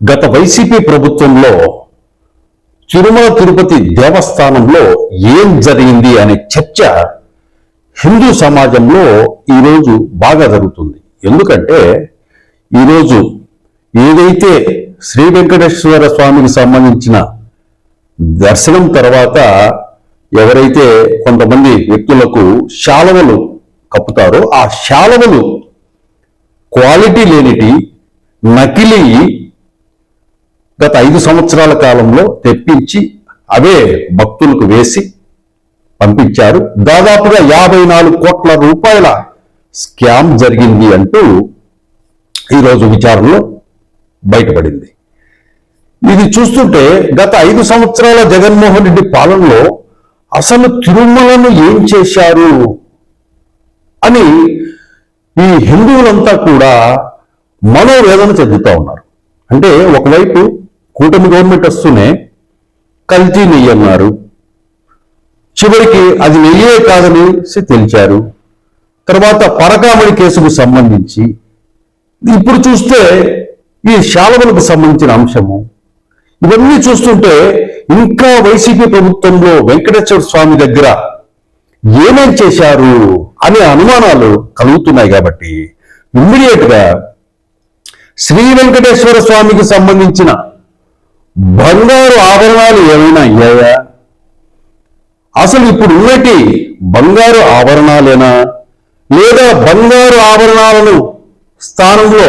గత వైసీపీ ప్రభుత్వంలో తిరుమల తిరుపతి దేవస్థానంలో ఏం జరిగింది అనే చర్చ హిందూ సమాజంలో ఈరోజు బాగా జరుగుతుంది. ఎందుకంటే ఈరోజు ఏదైతే శ్రీ వెంకటేశ్వర స్వామికి సంబంధించిన దర్శనం తర్వాత ఎవరైతే కొంతమంది వ్యక్తులకు శాలవలు కప్పుతారో ఆ శాలవలు క్వాలిటీ లేనిటి నకిలీ గత ఐదు సంవత్సరాల కాలంలో తెప్పించి అవే భక్తులకు వేసి పంపించారు. దాదాపుగా యాభై నాలుగు కోట్ల రూపాయల స్కామ్ జరిగింది అంటూ ఈరోజు విచారణలో బయటపడింది. ఇది చూస్తుంటే గత ఐదు సంవత్సరాల జగన్మోహన్ రెడ్డి పాలనలో అసలు తిరుమలను ఏం చేశారు అని ఈ హిందువులంతా కూడా మనోవేదన చెందుతూ ఉన్నారు. అంటే ఒకవైపు కూటమి గవర్నమెంట్ వస్తూనే కల్తీ నెయ్యి అన్నారు. చివరికి అది నెయ్యే కాదని తెలిచారు తర్వాత పరకామణి కేసుకు సంబంధించి ఇప్పుడు చూస్తే ఈ శాలవలకు సంబంధించిన అంశము. ఇవన్నీ చూస్తుంటే ఇంకా వైసీపీ ప్రభుత్వంలో వెంకటేశ్వర స్వామి దగ్గర ఏమేం చేశారు అనే అనుమానాలు కలుగుతున్నాయి కాబట్టి ఇమ్మీడియట్గా శ్రీ వెంకటేశ్వర స్వామికి సంబంధించిన బంగారు ఆభరణాలు ఏమైనా అయ్యాయా? అసలు ఇప్పుడు ఉన్నటి బంగారు ఆభరణాలేనా? లేదా బంగారు ఆభరణాలను స్థానంలో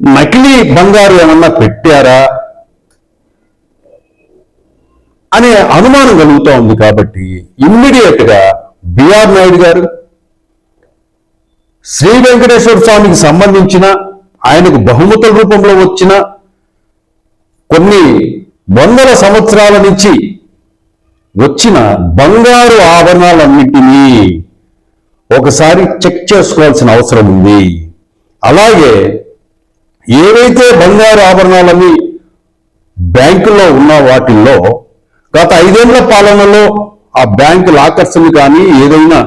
నకిలీ బంగారు ఏమన్నా పెట్టారా? అనే అనుమానం కలుగుతూ ఉంది కాబట్టి ఇమ్మీడియట్గా బిఆర్ నాయుడు గారు శ్రీ వెంకటేశ్వర స్వామికి సంబంధించిన ఆయనకు బహుమతుల రూపంలో వచ్చిన కొన్ని వందల సంవత్సరాల నుంచి వచ్చిన బంగారు ఆభరణాలన్నింటినీ ఒకసారి చెక్ చేసుకోవాల్సిన అవసరం ఉంది. అలాగే ఏవైతే బంగారు ఆభరణాలని బ్యాంకులో ఉన్న వాటిల్లో గత ఐదేళ్ళ పాలనలో ఆ బ్యాంకు లాకర్స్ని కానీ ఏదైనా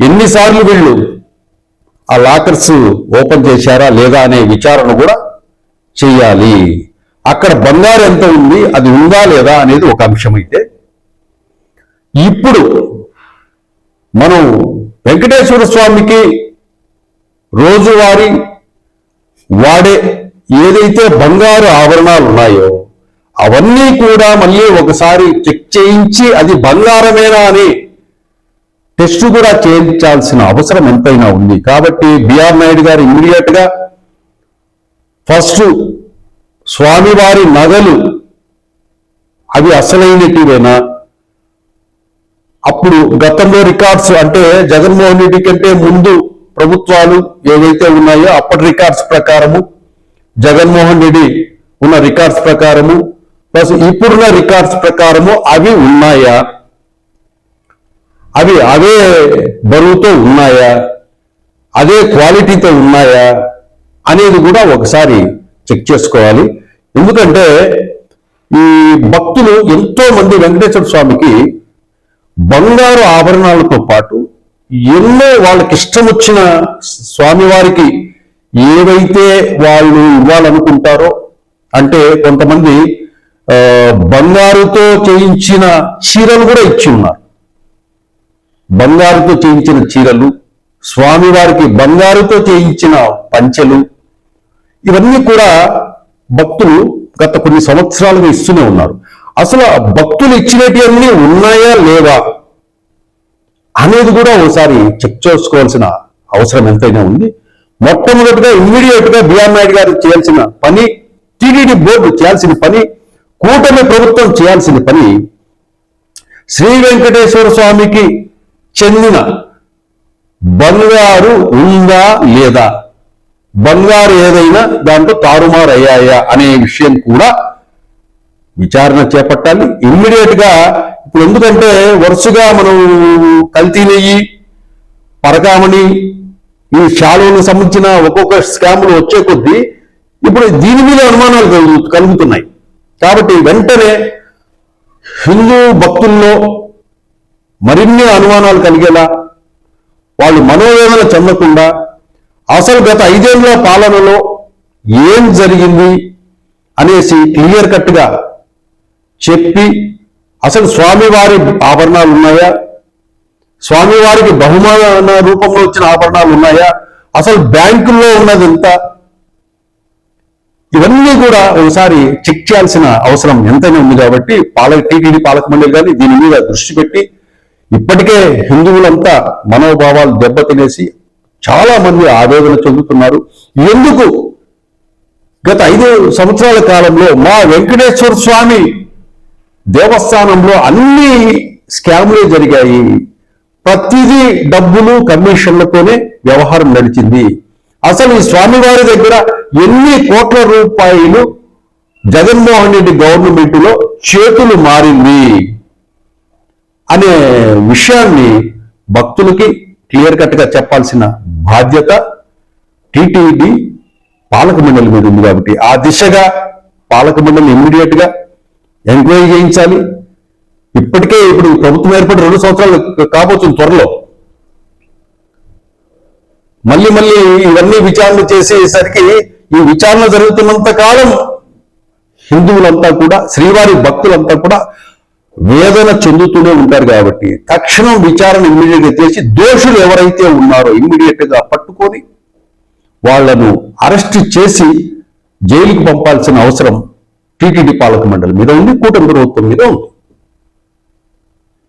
ఎన్నిసార్లు వీళ్ళు ఆ లాకర్స్ ఓపెన్ చేశారా లేదా అనే విచారణ కూడా చేయాలి. అక్కడ బంగారు ఎంత ఉంది? అది ఉందా లేదా అనేది ఒక అంశం అయితే ఇప్పుడు మనం వెంకటేశ్వర స్వామికి రోజువారీ వాడే ఏదైతే బంగారు ఆభరణాలు ఉన్నాయో అవన్నీ కూడా మళ్ళీ ఒకసారి చెక్ చేయించి అది బంగారమేనా అని టెస్ట్ కూడా చేయించాల్సిన అవసరం ఎంతైనా ఉంది. కాబట్టి బిఆర్ నాయుడు గారు ఇమ్మీడియట్గా ఫస్ట్ స్వామివారి నగలు అవి అసలైనటివేనా? అప్పుడు గతంలో రికార్డ్స్ అంటే జగన్మోహన్ రెడ్డి కంటే ముందు ప్రభుత్వాలు ఏవైతే ఉన్నాయో అప్పటి రికార్డ్స్ ప్రకారము జగన్మోహన్ రెడ్డి ఉన్న రికార్డ్స్ ప్రకారము ప్లస్ ఇప్పుడున్న రికార్డ్స్ ప్రకారము అవి ఉన్నాయా? అవి అవే బరువుతో ఉన్నాయా? అదే క్వాలిటీతో ఉన్నాయా? అనేది కూడా ఒకసారి చెక్ చేసుకోవాలి. ఎందుకంటే ఈ భక్తులు ఎంతో మంది వెంకటేశ్వర స్వామికి బంగారు ఆభరణాలతో పాటు ఎన్నో వాళ్ళకి ఇష్టం వచ్చిన స్వామివారికి ఏవైతే వాళ్ళు ఇవ్వాలనుకుంటారో అంటే కొంతమంది ఆ, బంగారుతో చేయించిన చీరలు కూడా ఇచ్చి ఉన్నారు. బంగారుతో చేయించిన చీరలు స్వామివారికి బంగారుతో చేయించిన పంచెలు ఇవన్నీ కూడా భక్తులు గత కొన్ని సంవత్సరాలుగా ఇస్తూనే ఉన్నారు. అసలు ఆ భక్తులు ఇచ్చినటివన్నీ ఉన్నాయా లేవా అనేది కూడా ఒకసారి చెక్ చేసుకోవాల్సిన అవసరం ఎంతైనా ఉంది. మొట్టమొదటిగా ఇమ్మీడియట్గా బిఆర్ నాయుడు గారు చేయాల్సిన పని టీడీడీ బోర్డు చేయాల్సిన పని కూటమి ప్రభుత్వం చేయాల్సిన పని శ్రీ వెంకటేశ్వర స్వామికి చెందిన బంగారు ఉందా లేదా? బంగారు ఏదైనా దాంట్లో తారుమారు అయ్యాయా అనే విషయం కూడా విచారణ చేపట్టాలి. ఇమ్మీడియట్గా ఇప్పుడు ఎందుకంటే వరుసగా మనం కల్తీ నెయ్యి పరకామణి ఈ శాలువులకు సంబంధించిన ఒక్కొక్క స్కాములు వచ్చే కొద్దీ ఇప్పుడు దీని మీద అనుమానాలు కలుగు- కలుగుతున్నాయి. కాబట్టి వెంటనే హిందూ భక్తుల్లో మరిన్ని అనుమానాలు కలిగేలా వాళ్ళు మనోవేదన చెందకుండా అసలు గత ఐదేళ్ళ పాలనలో ఏం జరిగింది అనేసి క్లియర్ కట్గా చెప్పి అసలు స్వామివారి ఆభరణాలు ఉన్నాయా? స్వామివారికి బహుమాన రూపంలో వచ్చిన ఆభరణాలు ఉన్నాయా? అసలు బ్యాంకుల్లో ఉన్నది ఎంత? ఇవన్నీ కూడా ఒకసారి చెక్ చేయాల్సిన అవసరం ఎంతైనా ఉంది కాబట్టి పాలక టీటీడీ పాలక మండలి కానీ దీని మీద దృష్టి పెట్టి ఇప్పటికే హిందువులంతా మనోభావాలు దెబ్బతినేసి చాలా మంది ఆవేదన చెందుతున్నారు. ఎందుకు? గత ఐదు సంవత్సరాల కాలంలో మా వెంకటేశ్వర స్వామి దేవస్థానంలో అన్ని స్కామ్లే జరిగాయి. ప్రతిదీ డబ్బులు కమిషన్లతోనే వ్యవహారం నడిచింది. అసలు ఈ స్వామివారి దగ్గర ఎన్ని కోట్ల రూపాయలు జగన్మోహన్ రెడ్డి గవర్నమెంట్లో చేతులు మారింది? అనే విషయాన్ని భక్తులకి క్లియర్ కట్గా చెప్పాల్సిన బాధ్యత టీటీడీ పాలక మండలి మీద ఉంది కాబట్టి ఆ దిశగా పాలక మండలి ఇమ్మీడియట్గా ఎంక్వైరీ చేయించాలి. ఇప్పటికే ఇప్పుడు ప్రభుత్వం ఏర్పడి రెండు సంవత్సరాలు కాబోతుంది త్వరలో. మళ్ళీ మళ్ళీ ఇవన్నీ విచారణ చేసేసరికి ఈ విచారణ జరుగుతున్నంత కాలం హిందువులంతా కూడా శ్రీవారి భక్తులంతా కూడా వేదన చెందుతూనే ఉంటారు కాబట్టి తక్షణం విచారణ ఇమ్మీడియట్ చేసి దోషులు ఎవరైతే ఉన్నారో ఇమ్మీడియట్గా పట్టుకొని వాళ్ళను అరెస్ట్ చేసి జైలుకు పంపాల్సిన అవసరం టీటీడీ పాలక మండలి మీద ఉంది కూటమి ప్రభుత్వం మీద ఉంది.